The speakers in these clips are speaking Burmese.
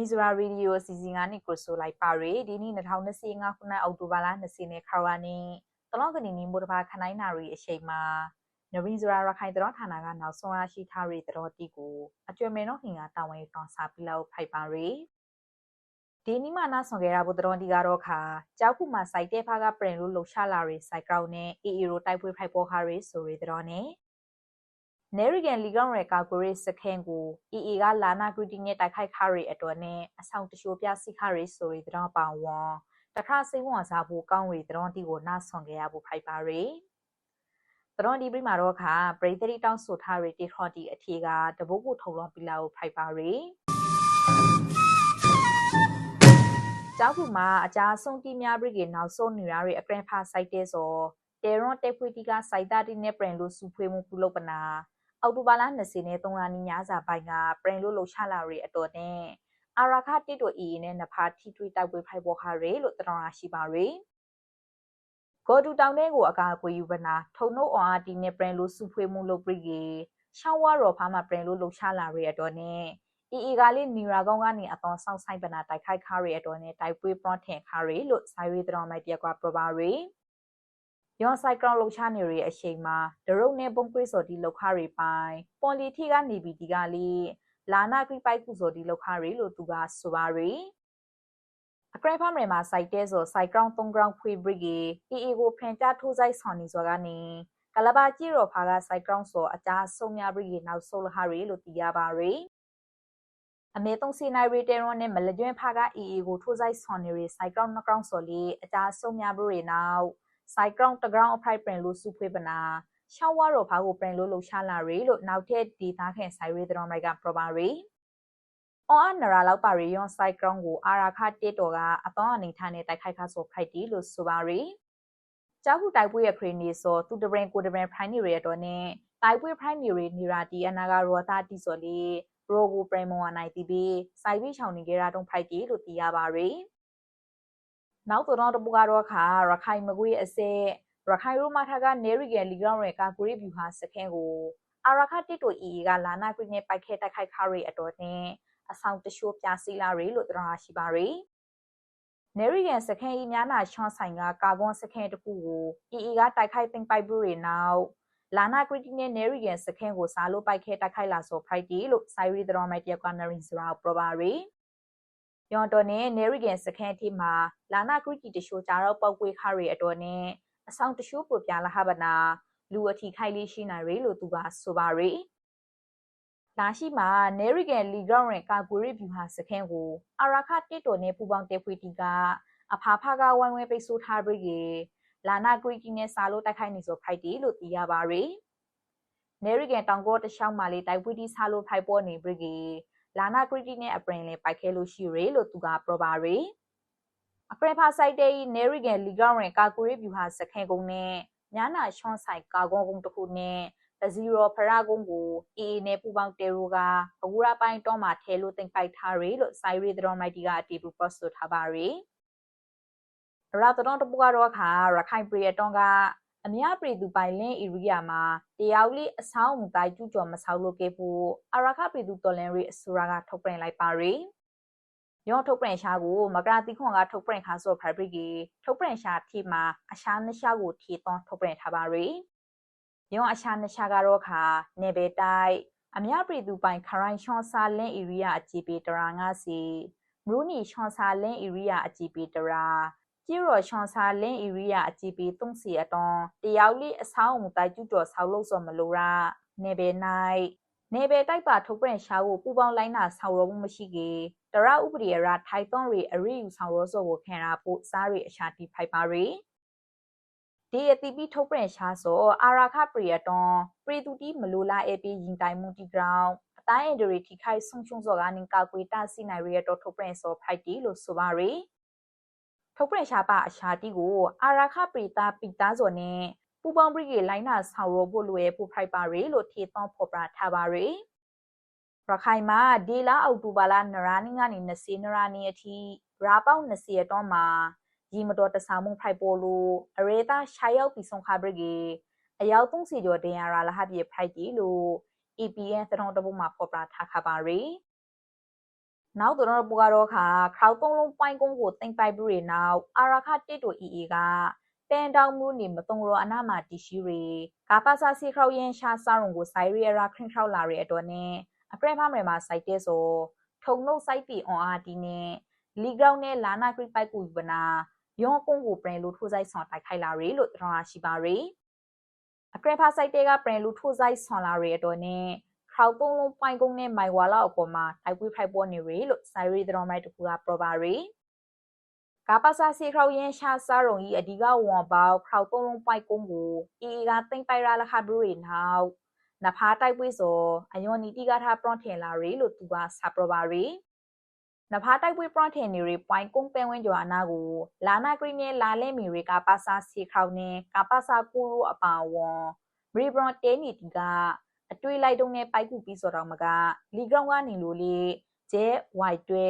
ရီဇရာရေဒီယိုအစီအစဉ်ကနေကိုဆိုလိုက်ပါရီဒီနေ့2025ခုနှစ်အောက်တိုဘာလ20နဲ့ခရဝနီတလော့ကနေနီမိုတဘာခနိုင်နာရီအချိန်မှာနရီဇရာရခိုင်တော်ဌာနကနောက်ဆုံးရရှိထားတဲ့တော်တီကိုအကျွေမေတော့ခင်ကတာဝန်တောင်းစားပြီးလောက်ဖိုက်ပါရီဒီနီမနာဆောင်ခဲ့ရဖို့တော်တီကတော့ခါကြောက်ခုမှာစိုက်တဲ့ဖားကပရင်လို့လှရှာလာရီစိုက်ကောက်နဲ့အေအီရိုတိုက်ပွဲဖိုက်ပေါ်ခါရီဆိုရီတော်နဲ့ နေရီဂန်လီကောင်ရဲကာကိုရီစခန်ကို EE ကလာနာဂရီတီနဲ့တိုက်ခိုက်ခါရီအတွက်နဲ့အဆောင်တရှိုးပြစီခါရီဆိုရီတဲ့ပောင်ဝွန်တခါစိတ်ဝင်စားဖို့ကောင်းရီတဲ့တီကိုနားဆွန်ခဲ့ရဖို့ဖိုက်ပါရီတဲ့ဒီပြမှာတော့ခါပရိသတိတောင်းဆိုထားရီတီခေါ်တီအထီကတပုတ်ကိုထုံလောပီလာကိုဖိုက်ပါရီကျောက်ခုမှာအကြဆုံးတီများပြည်ကနောက်ဆုံးနေရတွေအကရန်ဖာစိုက်တဲ့ဆိုတေရွန်တက်ဖွေတီကစိုက်တာတီနဲ့ပြန်လို့စူဖွေးမှုပြုလုပ်ပနာ အောက်တိုဘာလ20နဲ့3လနီးညစာပိုင်းကပရင်လို့လှချလာရီအတော်နဲ့အာရာခတိတိုအီနဲ့နဖာထီထွေတိုက်ပွဲဖိုက်ပေါ်ခါရီလို့တတော်ရရှိပါရီဂေါ်တူတောင်တဲ့ကိုအကာအကွေယူပနာထုံနှုတ်အောင်အတီနဲ့ပရင်လို့စုဖွေးမှုလုပ်ပြီးကေရှောင်းဝါရော်ဖာမှာပရင်လို့လှချလာရီအတော်နဲ့အီအီကလေးနီရာကောင်းကနေအတော်ဆောင်ဆိုင်ပနာတိုက်ခိုက်ခါရီအတော်နဲ့တိုက်ပွဲပရွန်ထင်ခါရီလို့ဆိုင်ရီတော်မိုက်တရကွာပရပါရီ ယွန်ဆိုင်ကလောင်လှုပ်ရှားနေရအချိန်မှာဒရုတ်နဲ့ပုံကွေးစော်ဒီလောက်ခရီပိုင်ပွန်လီထီကနေပြီးဒီကလေးလာနာကရိပိုက်ကူစော်ဒီလောက်ခရီလို့သူကဆိုပါရီအကရဖမ်းရမှာစိုက်တဲဆိုစိုက်ကောင်3 ground ခွေဘရီဂီအီကိုဖန်ကြထိုးဆိုင်ဆောင်နေစောကနေကလဘာကြည့်ရောဖာကစိုက်ကောင်ဆိုအကြဆုံးများဘရီဂီနောက်ဆိုလဟာရီလို့သိရပါရီအမေတုံးစီနိုင်ရီတေရွန်နဲ့မလကျွန်းဖာကအီအီကိုထိုးဆိုင်ဆောင်နေရီစိုက်ကောင်နှကောင်ဆိုလီအကြဆုံးများဘရီနောက် ဆိုင်ကရောင်းတကောင်အဖိုက်ပရင်လို့စုဖွေးပနာရှောင်းဝါရောဖာကိုပရင်လို့လှရှာလာရီလို့နောက်ထက်ဒီသားခင်ဆိုင်ရီတတော်မိုက်ကပရပါရီအော်အနရာလောက်ပါရီယွန်ဆိုင်ကရောင်းကိုအာရာခတေတော်ကအသောအနေထားနဲ့တိုက်ခိုက်ခါဆိုဖိုက်တီလို့ဆိုပါရီကျောက်ခုတိုက်ပွဲရခရီနေဆိုသူတပရင်ကိုတပရင်ဖိုင်နေရတော့နဲ့တိုက်ပွဲဖိုင်နေရနေရာတီအနာကရောသားတီဆိုလေရိုဘူပရမဝနိုင်တီဘီစိုက်ပြီးချောင်းနေကြတာတုံးဖိုက်တီလို့သိရပါရီ နောက်တော့တပူကတော့ခါရခိုင်မကွေးအစဲရခိုင်ရိုမာထာကနေရီဂယ်လီဂရောင်းရကာဂရီဗျူဟာစခန်းကိုအာရခတိတိုအီကလာနာကွေးနဲ့ပိုက်ခဲတိုက်ခိုက်ခါရီအတော်နဲ့အဆောင်တရှိုးပြစီလာရီလို့တရားရှိပါရီနေရီဂန်စခန်းဤများနာချွန်ဆိုင်ကကာဗွန်စခန်းတခုကိုအီအီကတိုက်ခိုက်သိမ်းပိုက်ဘူးတွေနောက်လာနာကရီတီနဲ့နေရီဂန်စခန်းကိုစားလို့ပိုက်ခဲတိုက်ခိုက်လာဆိုဖရိုက်တီလို့ဆိုင်ရီဒရောမိုက်တက်ကနရင်စရာပရပါရီ ယွန်တော်နဲ့နေရီဂန်စခန်းထိမှာလာနာကရီတီတရှိုကြတော့ပောက်ကွေးခါရီအတော်နဲ့အဆောင်တရှိုးပူပြလာဟဗနာလူအထီခိုက်လေးရှိနိုင်ရလို့သူကဆိုပါရီလာရှိမှာနေရီဂန်လီဂရောင်းရင်ကာကွေရီဗျူဟာစခန်းကိုအာရာခတစ်တော်နဲ့ပူပေါင်းတေဖွေတီကအဖာဖာကဝိုင်းဝဲပိတ်ဆို့ထားပြီးကေလာနာကရီတီနဲ့စာလို့တိုက်ခိုက်နေဆိုဖိုက်တီလို့သိရပါရီနေရီဂန်တောင်ကောတခြားမှာလေးတိုက်ပွေးတီစာလို့ဖိုက်ပေါ်နေပြီးကေ လာနာကရီတီနဲ့အပရင်လေးပိုက်ခဲလို့ရှိရလို့သူကပရပါရီအပရင်ဖာဆိုင်တေးနေရီဂန်လီဂောင်းရင်ကာကူရီဗျူဟာစခဲကုန်းနဲ့ညာနာရှွန်ဆိုင်ကာကွန်ကုန်းတစ်ခုနဲ့တဇီရောဖရာကုန်းကိုအေအေနဲ့ပူပေါင်းတေရိုကအကူရာပိုင်းတော့မှထဲလို့တင်ပိုက်ထားရီလို့ဆိုင်ရီဒရောမိုက်တီကအတီပူပတ်ဆိုထားပါရီရာတတော်တပူကတော့ခါရခိုင်ပရီအတွန်က အမြပရီသူပိုင်လင်းဧရိယာမှာတရားဥလေးအဆောင်မတိုင်းကျူးကျော်မဆောက်လို့ခဲ့ဖို့အရခပရီသူတော်လန်ရီအစူရာကထုတ်ပြန်လိုက်ပါရီယောထုတ်ပြန်ရှာကိုမကရာတိခွန်ကထုတ်ပြန်ခါဆိုဖရိုက်ဘရစ်ကြီးထုတ်ပြန်ရှာထိမှာအရှာနှရှာကိုထီသွန်းထုတ်ပြန်ထားပါရီယောအရှာနှရှာကတော့ခါနေဘေတိုက်အမြပရီသူပိုင်ခရိုင်ရှွန်ဆာလင်းဧရိယာအကြည့်ပေတရာငါစီမရူနီရှွန်ဆာလင်းဧရိယာအကြည့်ပေတရာ ကျီရောချွန်ဆာလင်းဧရိယာအကြည့်ပြီးတုံးစီအတွန်တယောက်လေးအဆောင်မတိုင်ကျူတော်ဆောက်လို့စောမလို့ရနေဘယ်နိုင်နေဘယ်တိုက်ပါထုတ်ပြန်ရှာဖို့ပူပေါင်းလိုင်းနာဆောက်ရမှုမရှိကေတရဥပဒေရထိုင်သွန်ရီအရိယူဆောင်ရောစောကိုခံရဖို့စားရီအရှာတီဖိုက်ပါရီဒီအတိပိထုတ်ပြန်ရှာဆိုအာရာခပရိယတွန်ပရိတူတီမလိုလာအေပီရင်တိုင်မှုတီဂရောင်းအတိုင်းအဒရီထိခိုက်ဆုံချုံစောကနင်ကာကွေတာစီနိုင်ရီရတော့ထုတ်ပြန်စောဖိုက်တီလို့ဆိုပါရီ ထုတ်ပြန်ရှာပါအရှာတီကိုအာရာခပရိတာပီတာဇော်နဲ့ပူပေါင်းပရိကေလိုင်းနာဆောင်ရောဖို့လွယ်ဖို့ဖိုက်ပါရီလို့ထေသွန်ဖော်ပြထားပါရီရခိုင်မှာဒီလာအောက်တိုဘာလနရာနီကနေ20နရာနီအထိရာပေါင်း20အတွန်းမှာရီမတော်တဆာမှုဖိုက်ပေါ်လို့အရေသားရှာရောက်ပြီးဆုံးခါပရိကေအယောက်30ကျော်တင်ရလာလဟပြဖိုက်တီလို့ EPN သတော်တပုတ်မှာဖော်ပြထားခါပါရီ နောက်တော့တော့ပူကတော့ခါခရောက်သုံးလုံးပိုင်းကုန်းကိုတင်ပိုက်ပြီးရနောက်အာရခတစ်တိုအီအီကပန်တောင်မှုနေမတုံရောအနာမတီရှိရီကာပါစာစီခရောက်ရင်ရှာစာရုံကိုဆိုင်ရီအရာခရင်ခေါလာရတဲ့အတွက်နဲ့အပရက်ဖားမယ်မှာစိုက်တဲ့ဆိုထုံနှုတ်စိုက်တီအွန်အားတီနဲ့လီဂရောင်းနဲ့လာနာခရစ်ပိုက်ကူယူပနာယောကုန်းကိုပရင်လို့ထိုးဆိုင်ဆောင်တိုက်ခိုက်လာရီလို့တော်ရရှိပါရီအပရက်ဖားစိုက်တဲ့ကပရင်လို့ထိုးဆိုင်ဆောင်လာရီအတွက်နဲ့ ခေါက်သုံးလုံးပိုင်ကုန်းနဲ့မိုင်ဝါလောက်အပေါ်မှာတိုက်ပွဲဖိုက်ပေါ်နေရီလို့ဆိုင်ရီတော်မိုက်တကူကပြောပါရီကာပါစာစီခရောက်ရင်ရှာစာရုံကြီးအဓိကဝန်ပေါခေါက်သုံးလုံးပိုင်ကုန်းကိုအီအီကတင်ပိုက်ရလခဘရူရီနောက်နဖားတိုက်ပွဲဆိုအယွန်နီတီကထားပရွန်ထင်လာရီလို့သူကစာပြောပါရီနဖားတိုက်ပွဲပရွန်ထင်နေရီပွိုင်ကုန်းပဲဝင်းကျော်အနာကိုလာနာဂရီနဲ့လာလဲမီရီကာပါစာစီခရောက်နဲ့ကာပါစာကူရူအပါဝွန်ရီဘရွန်တဲနီတီက အတွေ့လိုက်တုံးနဲ့ပိုက်ကူပြီးစော်တော်မကလီဂရောင်းကနေလို့လေကျဲဝိုက်တွဲ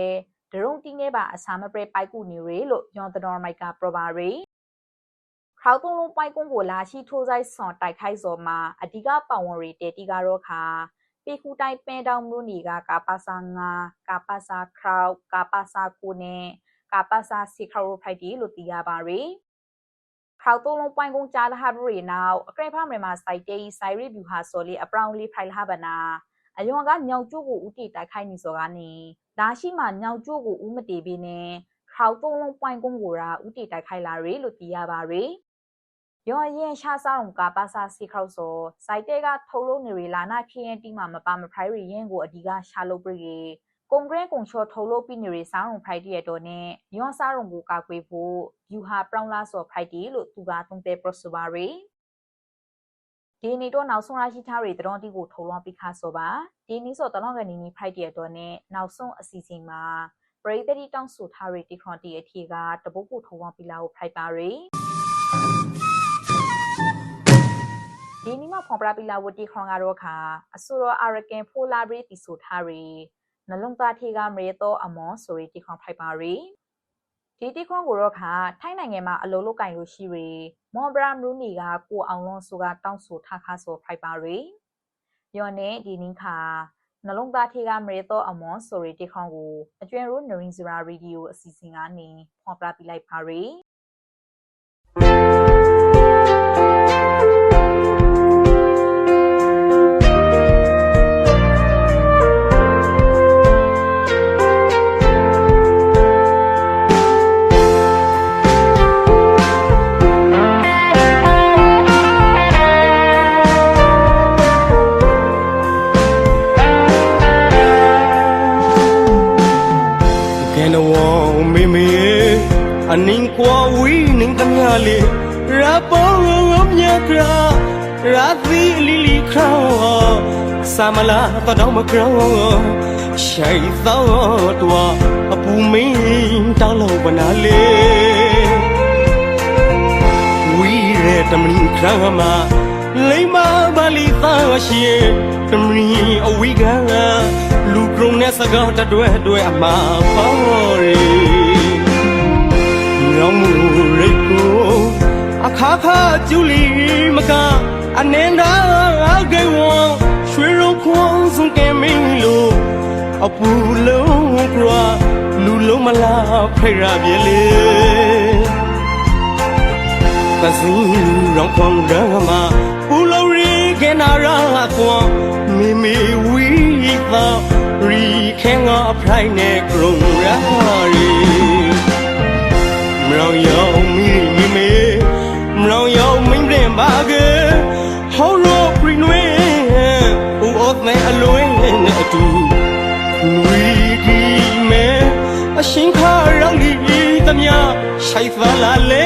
ဒရုံတီနဲ့ပါအစာမပရဲပိုက်ကူနေရလို့ယွန်တတော်မိုက်ကပရပါရီခေါတုံးလုံးပိုက်ကွန်းကိုလာရှိထိုးဆိုင်ဆွန်တိုက်ခိုက်စော်မှာအဓိကပဝန်ရီတေတီကတော့ခါပေကူတိုင်ပင်တောင်မျိုးနီကကာပါစာငါကာပါစာခရောက်ကာပါစာကိုနဲ့ကာပါစာစီခရိုဖိုက်တီလို့သိရပါရီ ခေါတုံးလုံးပိုင်ကုန်းကြားလဟဘရီနောက်အကရဖာမြန်မာစိုက်တေးစိုက်ရီဗျူဟာစော်လေးအပရောင်လေးဖိုင်လဟဘနာအယွန်ကညောင်ကျုပ်ကိုဥတီတိုက်ခိုက်နေစော်ကနေဒါရှိမှညောင်ကျို့ကိုဥမတေပေးနဲ့ခေါသုံးလုံးပွိုင်ကုန်းကိုရာဥတီတိုက်ခိုက်လာရလို့သိရပါရယ်ယောရင်ရှားဆောင်ကပါစာစီခေါဆိုစိုက်တဲကထုတ်လို့နေရလာနာခရင်တီမှာမပါမဖိုင်ရရင်ကိုအဓိကရှာလုပ်ပြီး ကွန်ဂရက်ကွန်ချောထုတ်လို့ပြီးနေရဆောင်းရုံဖိုက်တီရတော့နဲ့ယောစားရုံကိုကာကွယ်ဖို့ယူဟာပရောင်လာဆိုဖိုက်တီလို့သူကသုံးတဲ့ prosper ဒီနေ့တော့နောက်ဆုံးရရှိထားတွေတတော်တီကိုထုံလွှမ်းပြီးခါဆိုပါဒီနေ့ဆိုတလောင်းကနေနီဖိုက်တဲ့အတွက်နဲ့နောက်ဆုံးအစီအစဉ်မှာပရိသတ်တောင်းဆိုထားတွေတီခွန်တီအထီကတပုတ်ကိုထုံလွှမ်းပြီးလာကိုဖိုက်ပါရယ်ဒီနေ့မှာဖော်ပြပြလာဝတီခွန်ကတော့ခါအဆိုတော်အာရကန်ဖိုလာဘရီတီဆိုထားတွေ နှလုံးသားထေကမရေတော့အမောဆိုရီတီခွန်ဖိုက်ပါရယ်ဒီတိခွန်ကိုတော့ခါထိုင်းနိုင်ငံမှာအလုံးလုံးကင်လို့ရှိရီမော်ဘရာမရူနီကကိုအောင်လွန်ဆိုကတောင်းဆိုထားခါဆိုဖိုက်ပါရီယောနဲ့ဒီနင်းခါနှလုံးသားထေကမရေတော့အမောဆိုရီတိခွန်ကိုအကျွမ်းရိုးနရင်စရာရေဒီယိုအစီအစဉ်ကနေဖော်ပြပြလိုက်ပါရီ အနင်းကွာဝီနင်းကမြလေရာပေါ်ငမြကရာရာသီလီလီခရောစာမလာတော့မကရောရှိုင်သောတော့အပူမင်းတောင်းလို့ပနာလေဝီရဲတမင်းခရမလိမ္မာပါလီသာရှိတမင်းအဝီကလူကရုံနဲ့စကားတတွဲတွဲအမှားပေါ်ရီ မြောင်မှုရိတ်ကိုအခါခါကျူလီမကအနေနာအကေဝရွှေရုံခွန်စုံကဲမင်းလို့အပူလုံးကရလူလုံးမလားဖိရပြေလေကစူရောင်ခွန်ရမပူလိုရီကေနာရာခွန်မိမိဝီသာရီခဲငါအဖရိုင်းနဲ့ကရုံရာရီ မရောင်ရောင်မိမိမေမရောင်ရောင်မင်းရင်ပါကဟောရောပရိနွေဦးအော့နဲ့အလွင်းနဲ့အတူဝီဒီမဲအရှင်ခါရောင်ဒီသမျှရှိုက်သွားလာလေ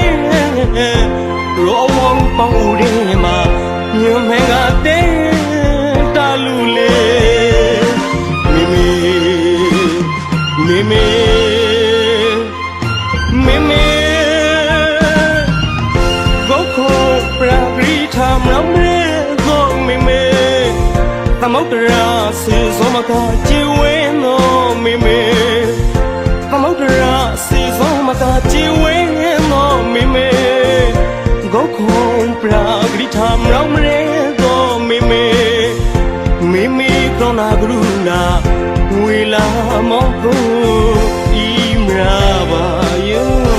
ရောဝေါပေါင်းဦးရင်မှာညမဲကတဲ့တလူလေမိမိမိမိမိ သမုဒ္ဒရာစေဇောမကကြည်ဝဲနောမိမိသမုဒ္ဒရာစေဇောမကကြည်ဝဲနောမိမိဂုတ်ခုံပရာဂရိထာမရမရေသောမိမိမိမိကောနာဂရုနာဝေဝေလာမောကိုဤမရာပါယုံ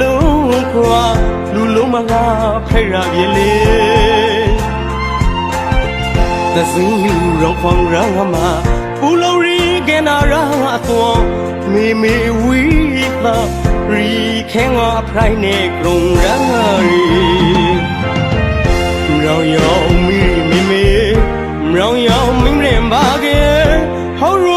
လုံးခွာလူလုံးမကဖိတ်ရပြေလေသစင်းလူရောင်းခွန်ရမပူလုံးရီကနာရာအသွန်မေမေဝီသာရီခဲငါဖရိုင်းနေကရုံရာရီမြောင်ရောင်မီမီမီမြောင်ရောင်မင်းရင်ပါကေဟော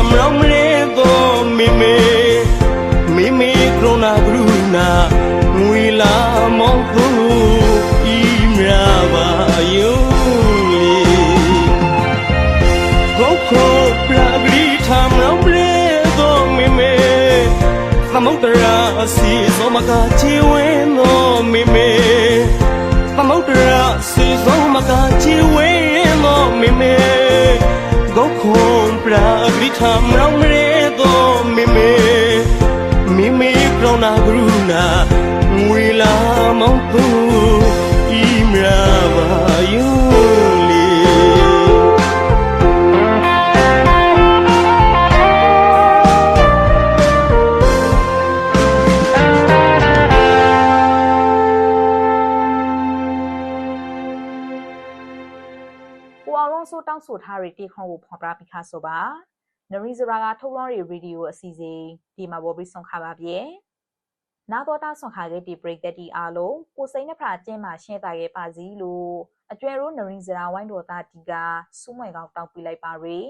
ဂရီထာမရောင်ရဲတော့မေမေမေမေကရုဏာကရုဏာငွေလာမောင်းသူ မိမိကရုဏာကရုဏာငွေလာမောင်းသူဤမြာပါယုလီကိုအောင်လုံးဆိုတောင်းဆိုထားတဲ့တေခွန်ကိုဖော်ပြပြီးခါဆိုပါ နရီဇရာကထုတ်လွှင့်ရေးရေဒီယိုအစီအစဉ်ဒီမှာပေါ်ပြီးဆုံးခါပါပြေနာတော်တာဆွန်ခါခဲ့ဒီပရိသတ်တီအားလုံးကိုစိန်နှဖရာကျင်းမှာရှင်းတာခဲ့ပါစီလို့အကျွဲရိုးနရီဇရာဝိုင်းတော်သားတီကစူးမွေကောင်းတောင်းပြလိုက်ပါရယ်